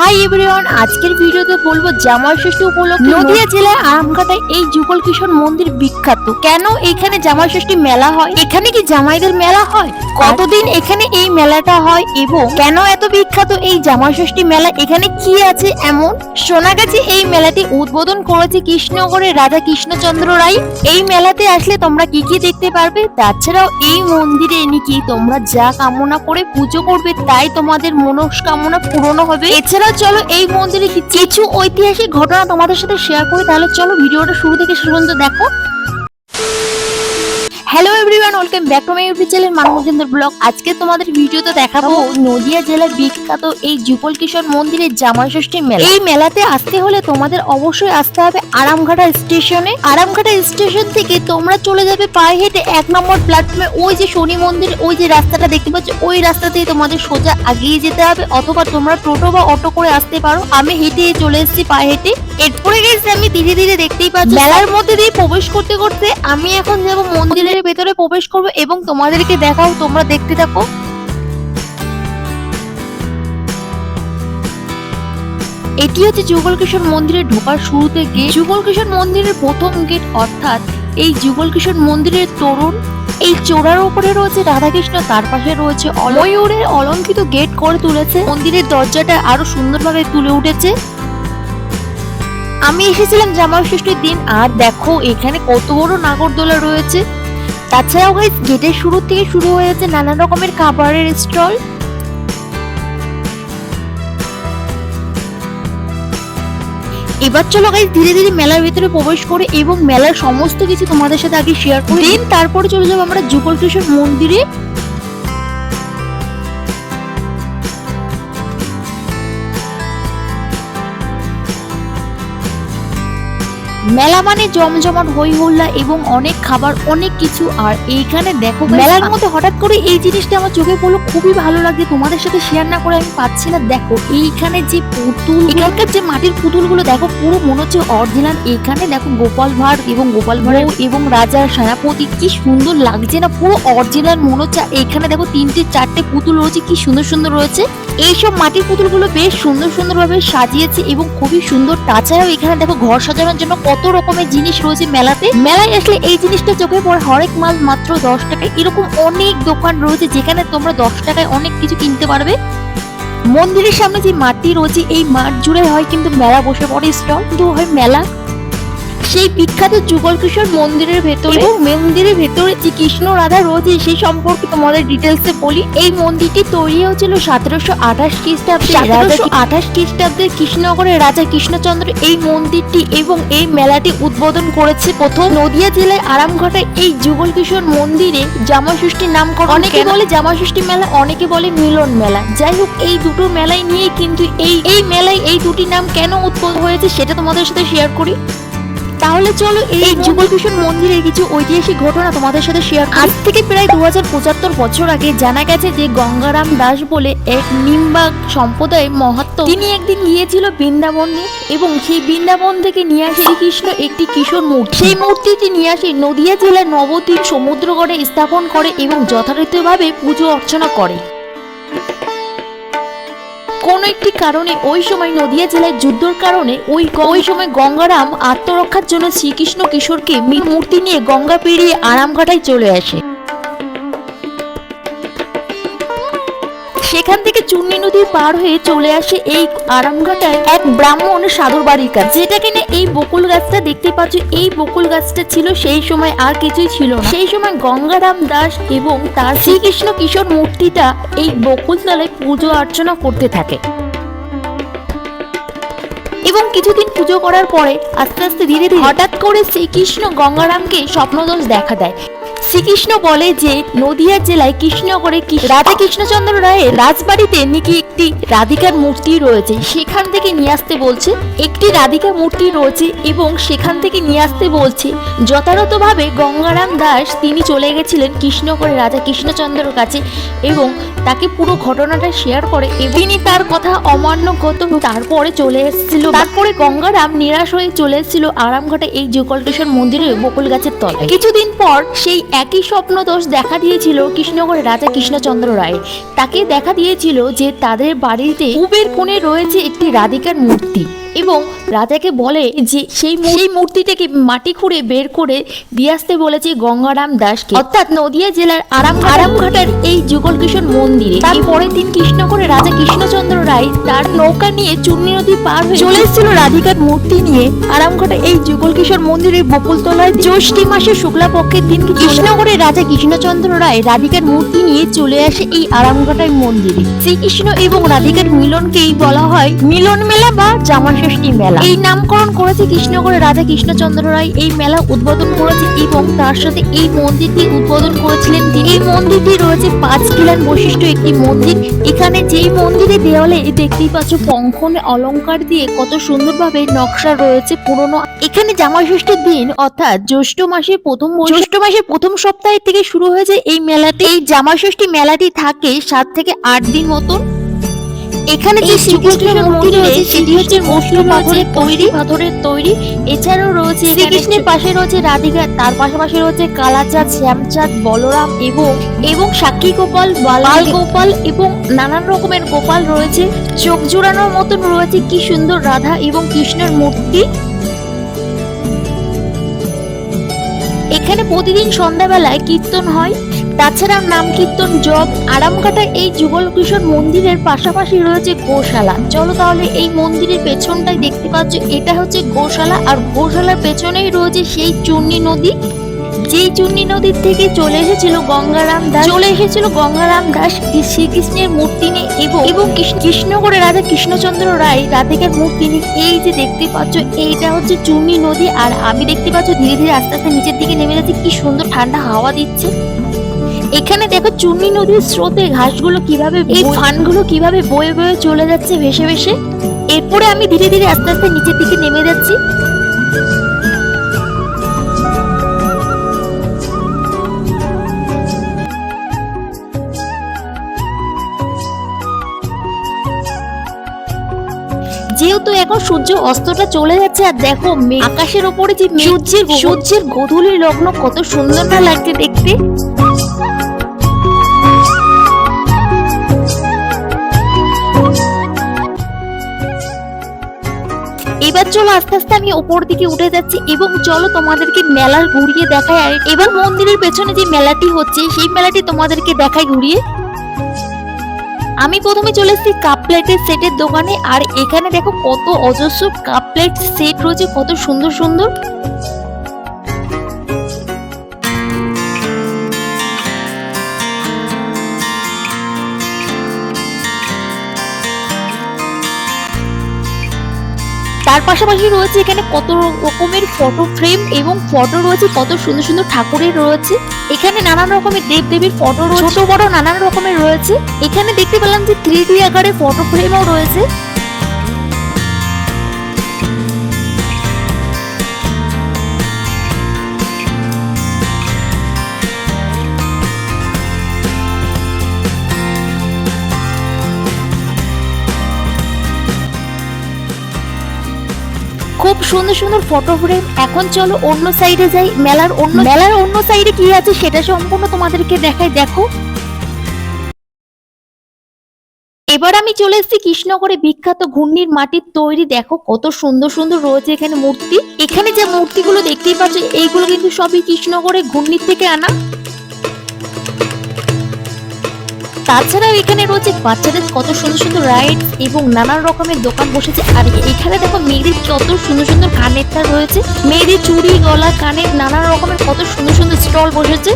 Hi everyone আজকের ভিডিওতে বলব জামাই ষষ্ঠী উপলক্ষে নদিয়া জেলায় আমঘাটায় এই যুগল কিশোর মন্দির বিখ্যাত। কেন এখানে জামাই ষষ্ঠী মেলা হয়? এখানে কি জামাইদের মেলা হয়? কতদিন এখানে এই মেলাটা হয় এবং কেন এত বিখ্যাত এই জামাই ষষ্ঠী মেলা? এখানে কি আছে এমন? শোনা গেছে এই মেলাটি উদ্বোধন করেছে কৃষ্ণনগরের রাজা কৃষ্ণচন্দ্র রায়। এই মেলাতে আসলে তোমরা কি কি দেখতে পারবে? তাছাড়াও এই মন্দিরে এনে কি তোমরা যা কামনা করে পুজো করবে তাই তোমাদের মনস্কামনা পূরণ হবে। এছাড়াও চলো এই মন্দিরে কিছু ঐতিহাসিক ঘটনা তোমাদের সাথে শেয়ার করি। তাহলে চলো ভিডিওটা শুরু থেকে শুরু পর্যন্ত দেখো। Everyone welcome back to my YouTube channel Manabchandra blog আজকে তোমাদের ভিডিওতে দেখাবো নদিয়া জেলার বিখ্যাত এই যুগল কিশোর মন্দিরের জামাই ষষ্ঠী মেলা। এই মেলাতে আসতে হলে তোমাদের অবশ্যই আসতে হবে আরামঘাটা স্টেশনে। আরামঘাটা স্টেশন থেকে তোমরা চলে যাবে পায়ে হেঁটে এক নম্বর প্ল্যাটফর্মে ওই যে শনি মন্দির ওই যে রাস্তাটা দেখতে পাচ্ছ ওই রাস্তা দিয়ে তোমাদের সোজা আগিয়ে যেতে হবে। অথবা তোমরা টোটো বা অটো করে আসতে পারো। আমি হেঁটে চলে এসেছি পায়ে হেঁটে। এরপরে গেছি আমি ধীরে ধীরে দেখতেই পাচ্ছি। মেলার মধ্যে দিয়ে প্রবেশ করতে করতে আমি এখন যাব মন্দিরের ভেতরে প্রবেশ করব এবং তোমাদেরকে দেখাও, তোমরা দেখতে থাকো। এটি হচ্ছে যুগল কিশোর মন্দিরে ঢোকার শুরু থেকে যুগল কিশোর মন্দিরের প্রথম গেট অর্থাৎ এই যুগল কিশোর মন্দিরের তরুণ, এই চোরার উপরে রয়েছে রাধাকৃষ্ণ, তার পাশে রয়েছে ময়ূরের অলঙ্কিত গেট করে তুলেছে। মন্দিরের দরজাটা আরও সুন্দরভাবে তুলে উঠেছে। আমি এসেছিলাম জামাই ষষ্ঠীর দিন, আর দেখো এখানে কত বড় নাগরদোলা রয়েছে। তাছাড়াও গাইস গেটের শুরু থেকে শুরু হয়েছে নানা রকমের খাবারের স্টল। এবার চলো গাইস ধীরে ধীরে মেলার ভিতরে প্রবেশ করে এবং মেলার সমস্ত কিছু তোমাদের সাথে আগে শেয়ার করি দেন তারপরে চলে যাব আমরা যুগল কিশোর মন্দিরে। মেলা মানে জমজমাট হই হল্লা এবং অনেক খাবার অনেক কিছু। আর এইখানে দেখো মেলার মধ্যে হঠাৎ করে এই জিনিসটা আমার চোখে পড়ল খুবই ভালো লাগে তোমাদের সাথে শেয়ার না করে আমি পাচ্ছি না। দেখো এইখানে যে পুতুল এখানকার যে মাটির পুতুলগুলো দেখো পুরো মনে হচ্ছে অরিজিনাল এখানে দেখো গোপাল ভাঁড় এবং গোপাল ভাঁড় এবং রাজার সেনাপতি কি সুন্দর লাগছে না পুরো অরিজিনাল মনে হচ্ছে। এখানে দেখো তিনটে চারটে পুতুল রয়েছে কি সুন্দর সুন্দর রয়েছে। এইসব মাটির পুতুলগুলো বেশ সুন্দর সুন্দর ভাবে সাজিয়েছে এবং খুবই সুন্দর। তাছাড়াও এখানে দেখো ঘর সাজানোর জন্য কত রকমের জিনিস রয়েছে মেলাতে? মেলায় আসলে এই জিনিসটা চোখে পড়ে হরেক মাল মাত্র দশ টাকায়। এরকম অনেক দোকান রয়েছে যেখানে তোমরা দশ টাকায় অনেক কিছু কিনতে পারবে। মন্দিরের সামনে যে মাঠটি রয়েছে, এই মাঠ জুড়ে হয় কিন্তু মেলা বসে পড়ে স্টল কিন্তু হয় মেলা সেই বিখ্যাত যুগল কিশোর মন্দিরের ভেতরে এবং মন্দিরের ভেতরে যে কৃষ্ণ রাধা রয়েছে সেই সম্পর্কে তোমাদের ডিটেলসে বলি। এই মন্দিরটি তৈরি হয়েছিল সতেরোশো আঠাশ খ্রিস্টাব্দে। সতেরোশো আঠাশ খ্রিস্টাব্দে কৃষ্ণনগরের রাজা কৃষ্ণচন্দ্র এই মন্দিরটি এবং এই মেলাটি উদ্বোধন করেছে। প্রথম নদিয়া জেলায় আরামঘাটায় এই যুগল কিশোর মন্দিরে জামাই ষষ্ঠীর নামকরণ অনেকে বলে জামাই ষষ্ঠী মেলা অনেকে বলে মিলন মেলা। যাই হোক এই দুটো মেলায় নিয়ে কিন্তু এই এই মেলায় এই দুটি নাম কেন উৎপন্ন হয়েছে সেটা তোমাদের সাথে শেয়ার করি। তাহলে চলো এই যুগল কিশোর মন্দিরের কিছু ঐতিহাসিক ঘটনা তোমাদের সাথে শেয়ার আজ থেকে প্রায় দু পঁচাত্তর বছর আগে জানা গেছে যে গঙ্গারাম দাস বলে এক নিমবাগ সম্প্রদায়ের মহাত্ম। তিনি একদিন গিয়েছিল বৃন্দাবনে এবং সেই বৃন্দাবন থেকে নিয়ে আসে শ্রীকৃষ্ণ একটি কিশোর মূর্তি। সেই মূর্তিটি নিয়ে আসে নদিয়া জেলার নবদ্বীপ সমুদ্রগড়ে স্থাপন করে এবং যথারীতিভাবে পুজো অর্চনা করে। কোন একটি কারণে ওই সময় নদিয়া জেলায় যুদ্ধর কারণে ওই ওই সময় গঙ্গারাম আত্মরক্ষার জন্য শ্রীকৃষ্ণ কিশোরকে মূর্তি নিয়ে গঙ্গা পেরিয়ে আরামঘাটায় চলে আসে। সেখান থেকে চুন্নি নদী পার হয়ে চলে আসে এই আরামঘাটায় এক ব্রাহ্মণ সাধুর বাড়ির কাছে। যেটা কিনা এই বকুল গাছটা দেখতে পাচ্ছ, এই বকুল গাছটা ছিল সেই সময় আর কিছুই ছিল সেই সময় গঙ্গারাম দাস এবং তার শ্রীকৃষ্ণ কিশোর মূর্তিটা এই বকুল তলায় পুজো অর্চনা করতে থাকে। এবং কিছুদিন পুজো করার পরে আস্তে আস্তে ধীরে ধীরে হঠাৎ করে শ্রীকৃষ্ণ গঙ্গারামকে স্বপ্নদোষ দেখা দেয়। শ্রীকৃষ্ণ বলে যে নদিয়া জেলায় কৃষ্ণনগরে কৃষ্ণ- রাধা কৃষ্ণচন্দ্র রায়ের রাজবাড়িতে নাকি একটি রাধিকার মূর্তি রয়েছে। সেখান থেকে নিয়ে আসতে বলছে, একটি রাধিকা মূর্তি রয়েছে এবং সেখান থেকে নিয়ে আসতে বলছে, যথাযথভাবে গঙ্গারাম দাস তিনি চলে গেছিলেন কৃষ্ণগড়ে রাজা কৃষ্ণচন্দ্রের কাছে এবং তাকে পুরো ঘটনাটা শেয়ার করে। তিনি তার কথা অমান্য করত তারপরে চলে এসেছিল। তারপরে গঙ্গারাম নিরাশ হয়ে চলে এসেছিল আরামঘাটে এই যুগল কিশোর মন্দিরে বকুল গাছের তলায়। কিছুদিন পর সেই এক একই স্বপ্ন দোষ দেখা দিয়েছিল কৃষ্ণগড়ের রাজা কৃষ্ণচন্দ্র রায় তাকে দেখা দিয়েছিল যে তাদের বাড়িতে কুবের কোণে রয়েছে একটি রাধিকার মূর্তি এবং রাজাকে বলে যে সেই সেই মূর্তিটাকে মাটি খুঁড়ে বের করে দিয়ে আসতে বলেছে গঙ্গারাম দাসকে। অর্থাৎ নদিয়া জেলার আরাম আরামঘাটার এই যুগল কিশোর মন্দিরে তার পরের দিন কৃষ্ণগড়ে রাজা কৃষ্ণচন্দ্র রায় তার নৌকা নিয়ে চুন্নি নদী পার হয়ে চলে এসেছিল রাধিকার মূর্তি নিয়ে আরামঘাটা এই যুগল কিশোর মন্দিরের বকুলতলায় জ্যৈষ্ঠী মাসে শুক্লা পক্ষের দিন কৃষ্ণগড়ে রাজা কৃষ্ণচন্দ্র রায় রাধিকার মূর্তি নিয়ে চলে আসে এই আরামঘাটার মন্দিরে। শ্রীকৃষ্ণ এবং রাধিকার মিলনকেই বলা হয় মিলন মেলা বা জামাষষ্ঠী মেলা। এই নামকরণ করেছে কৃষ্ণগড়ের রাজা কৃষ্ণচন্দ্র রায়। এই মেলা উদ্বোধন করেছে এবং তার সাথে এই মন্দিরটি উদ্বোধন করেছিলেন তিনি। এই মন্দিরটি রয়েছে পাঁচ কিলান বৈশিষ্ট্য একটি মন্দির। এখানে যেই মন্দিরে দেওয়ালে দেখতেই পাচ্ছ পঙ্খন অলংকার দিয়ে কত সুন্দরভাবে নকশা রয়েছে পুরনো। এখানে জামাষষ্ঠীর দিন অর্থাৎ জ্যৈষ্ঠ মাসের প্রথম জ্যৈষ্ঠ মাসের প্রথম সপ্তাহের থেকে শুরু হয়েছে এই মেলাতে। এই জামাষষ্ঠী মেলাটি থাকে সাত থেকে আট দিন মতন। এখানে যে শ্রীকৃষ্ণের মূর্তি রয়েছে সেটি হচ্ছে মসৃণ পাথরের তৈরি। পাথরের তৈরি। এছাড়াও রয়েছে শ্রীকৃষ্ণের পাশে রয়েছে রাধিকা তার পাশাপাশি রয়েছে কালাচাঁদ শ্যামচাঁদ বলরাম এবং এবং সাক্ষী গোপাল বাল গোপাল এবং নানান রকমের গোপাল রয়েছে। চোখ জোড়ানোর মতন রয়েছে কি সুন্দর রাধা এবং কৃষ্ণের মূর্তি। এখানে প্রতিদিন সন্ধ্যাবেলায় কীর্তন হয়। তাছাড়াও নাম কীর্তন জব আরামকাটা এই যুগল কিশোর মন্দিরের পাশাপাশি রয়েছে গোশালা। চলো তাহলে এই মন্দিরের পেছনটাই দেখতে পাচ্ছ, এটা হচ্ছে গোশালা, আর গোশালার পেছনেই রয়েছে সেই চূর্ণী নদী। যেই চূর্ণী নদীর থেকে চলে এসেছিল গঙ্গারাম দাস, চলে এসেছিল গঙ্গারাম দাস শ্রীকৃষ্ণের মূর্তি নিয়ে এবং এবং কৃষ্ণ- কৃষ্ণগড়ে রাজা কৃষ্ণচন্দ্র রায়, রাধিকার মূর্তি নিয়ে। এই যে দেখতে পাচ্ছ, এইটা হচ্ছে চূর্ণী নদী, আর আমি দেখতে পাচ্ছ ধীরে ধীরে আস্তে আস্তে নিচের দিকে নেমে যাচ্ছে। কি সুন্দর ঠান্ডা হাওয়া দিচ্ছে। এখানে দেখো চূর্ণী নদীর স্রোতে ঘাসগুলো কীভাবে এই ফানগুলো কীভাবে বয়ে বয়ে চলে যাচ্ছে ভেসে ভেসে? এরপরে আমি ধীরে ধীরে আস্তে আস্তে নিচের দিকে নেমে যাচ্ছি। যেহেতু এখন সূর্য অস্তটা চলে যাচ্ছে আর দেখো আকাশের ওপরে যে সূর্যের সূর্যের গোধূলি লগ্ন কত সুন্দর না লাগছে দেখতে। এবার চলো আস্তে আস্তে আমি ওপর দিকে উঠে যাচ্ছি এবং চলো তোমাদেরকে মেলার ঘুরিয়ে দেখায় আর এবার মন্দিরের পেছনে যে মেলাটি হচ্ছে, সেই মেলাটি তোমাদেরকে দেখায় ঘুরিয়ে। আমি প্রথমে চলে এসেছি কাপ প্লেটের সেটের দোকানে, আর এখানে দেখো কত অজস্র কাপ প্লেট, সেট রয়েছে কত সুন্দর সুন্দর। তার পাশাপাশি রয়েছে এখানে কত রকমের ফটো ফ্রেম এবং ফটো রয়েছে, কত সুন্দর সুন্দর ঠাকুরের রয়েছে। এখানে নানান রকমের দেব দেবীর ফটো রয়েছে, ছোট বড় নানান রকমের রয়েছে। এখানে দেখতে পেলাম যে থ্রি ডি আকারে ফটো ফ্রেমও রয়েছে। সুন্দর সুন্দর ফটো ফ্রেম এখন চলো অন্য সাইডে যাই, মেলার অন্য মেলার অন্য সাইডে কি আছে সেটা সম্পূর্ণ তোমাদেরকে দেখাই, দেখো। এবার আমি চলে এসেছি কৃষ্ণগড়ে বিখ্যাত ঘূর্ণির মাটির তৈরি, দেখো কত সুন্দর সুন্দর রয়েছে এখানে মূর্তি। এখানে যে মূর্তিগুলো দেখতেই পাচ্ছ, এইগুলো কিন্তু সবই কৃষ্ণগড়ে ঘূর্ণির থেকে আনা। তাছাড়াও এখানে রয়েছে বাচ্চাদের কত সুন্দর সুন্দর রাইড এবং নানান রকমের দোকান বসেছে। আর এখানে দেখো মেয়েদের কত সুন্দর সুন্দর কানেরটা রয়েছে মেয়েদের চুড়ি গলা কানের নানান রকমের কত সুন্দর সুন্দর স্টল বসেছে।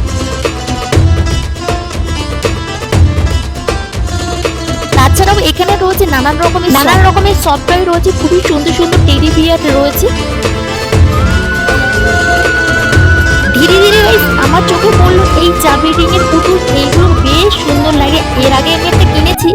তাছাড়াও এখানে রয়েছে নানান রকমের নানান রকমের সফটওয়্যার রয়েছে খুবই সুন্দর সুন্দর টেডি বিয়ার রয়েছে। আমার চোখে পড়ল এই চাবি রিং এর পুতুল। এইগুলো বেশ সুন্দর লাগে। এর আগে আমি একটা কিনেছি।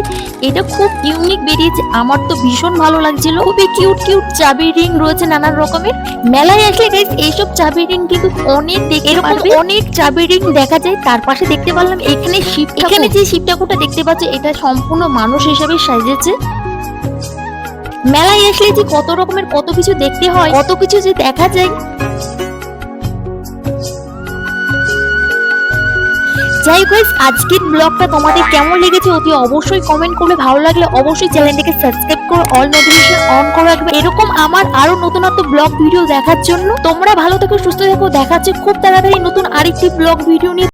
এটা খুব ইউনিক বেরিয়েছে। আমার তো ভীষণ ভালো লাগছিল। খুবই কিউট কিউট চাবি রিং রয়েছে নানান রকমের। মেলায় আসলে গাইস এইসব চাবি রিং কিন্তু অনেক দেখে এরকম অনেক চাবি রিং দেখা যায়। তার পাশে দেখতে পারলাম এখানে শিব এখানে যে শিব ঠাকুরটা দেখতে পাচ্ছ এটা সম্পূর্ণ মানুষ হিসেবে সাজিয়েছে। মেলায় আসলে যে কত রকমের কত কিছু দেখতে হয় কত কিছু যে দেখা যায় যাই হোক আজকের ব্লগটা তোমাদের কেমন লেগেছে অতি অবশ্যই কমেন্ট করবে। ভালো লাগলে অবশ্যই চ্যানেলটিকে সাবস্ক্রাইব করো অল নোটিফিকেশন অন করে রাখবে। এরকম আমার আরও নতুনত্ব ব্লগ ভিডিও দেখার জন্য। তোমরা ভালো থেকো, সুস্থ থেকো। দেখাচ্ছে খুব তাড়াতাড়ি নতুন আরেকটি ব্লগ ভিডিও নিয়ে।